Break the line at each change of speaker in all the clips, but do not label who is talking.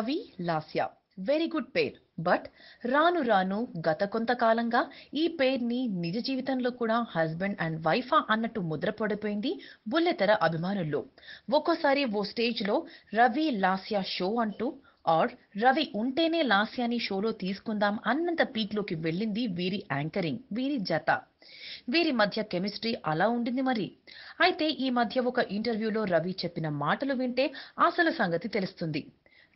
Ravi Lasya. Very good pair but రాను రాను గత కొంతకాలంగా ఈ పేర్ని నిజ జీవితంలో కూడా హస్బెండ్ అండ్ వైఫా అన్నట్టు ముద్రపడిపోయింది బుల్లెతెర అభిమానుల్లో. ఒక్కోసారి ఓ స్టేజ్లో రవి లాస్య షో అంటూ ఆర్ రవి ఉంటేనే లాస్యాని షోలో తీసుకుందాం అన్నంత పీక్లోకి వెళ్ళింది వీరి యాంకరింగ్ వీరి జత. వీరి మధ్య కెమిస్ట్రీ అలా ఉండింది మరి. అయితే ఈ మధ్య ఒక ఇంటర్వ్యూలో రవి చెప్పిన మాటలు వింటే అసలు సంగతి తెలుస్తుంది.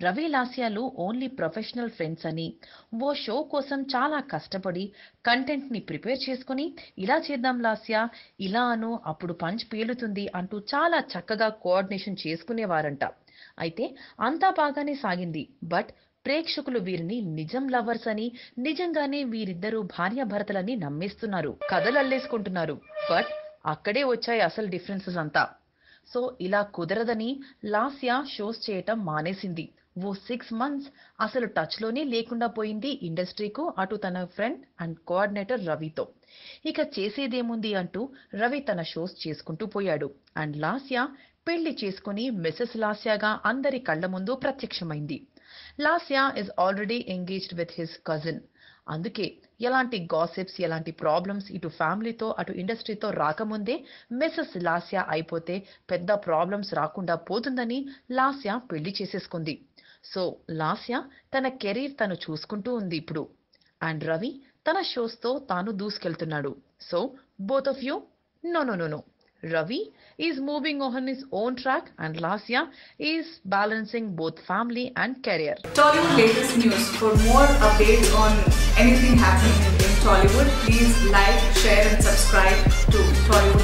రవి లాస్యాలు ఓన్లీ ప్రొఫెషనల్ ఫ్రెండ్స్ అని. ఓ షో కోసం చాలా కష్టపడి కంటెంట్ని ప్రిపేర్ చేసుకుని ఇలా చేద్దాం లాస్య ఇలా అను అప్పుడు పంచ్ పేలుతుంది అంటూ చాలా చక్కగా కోఆర్డినేషన్ చేసుకునేవారంట. అయితే అంతా బాగానే సాగింది. బట్ ప్రేక్షకులు వీరిని నిజం లవర్స్ అని నిజంగానే వీరిద్దరూ భార్యాభర్తలని నమ్మేస్తున్నారు కథలు అల్లేసుకుంటున్నారు బట్ అక్కడే వచ్చాయి అసలు డిఫరెన్సెస్ అంతా. సో ఇలా కుదరదని లాస్యా షోస్ చేయటం మానేసింది. ఓ సిక్స్ మంత్స్ అసలు టచ్లోనే లేకుండా పోయింది ఇండస్ట్రీకు అటు తన ఫ్రెండ్ అండ్ కోఆర్డినేటర్ రవితో. ఇక చేసేదేముంది అంటూ రవి తన షోస్ చేసుకుంటూ పోయాడు. అండ్ లాస్యా పెళ్ళి చేసుకుని మిసెస్ లాస్యాగా అందరి కళ్ళ ముందు ప్రత్యక్షమైంది. Lasya is already engaged with his cousin అందుకే ఎలాంటి గాసిప్స్ ఎలాంటి ప్రాబ్లమ్స్ ఇటు ఫ్యామిలీతో అటు ఇండస్ట్రీతో రాకముందే మిసెస్ లాస్యా అయిపోతే పెద్ద ప్రాబ్లమ్స్ రాకుండా పోతుందని లాస్యా పెళ్ళి చేసేసుకుంది. సో లాస్య తన కెరీర్ తను చూసుకుంటూ ఉంది ఇప్పుడు. అండ్ రవి తన షోస్తో తాను దూసుకెళ్తున్నాడు. So both of you? No no no no. Ravi is moving own his own
track and Lasya is balancing both family and career. Tollywood latest news for more updates on anything Tollywood Tollywood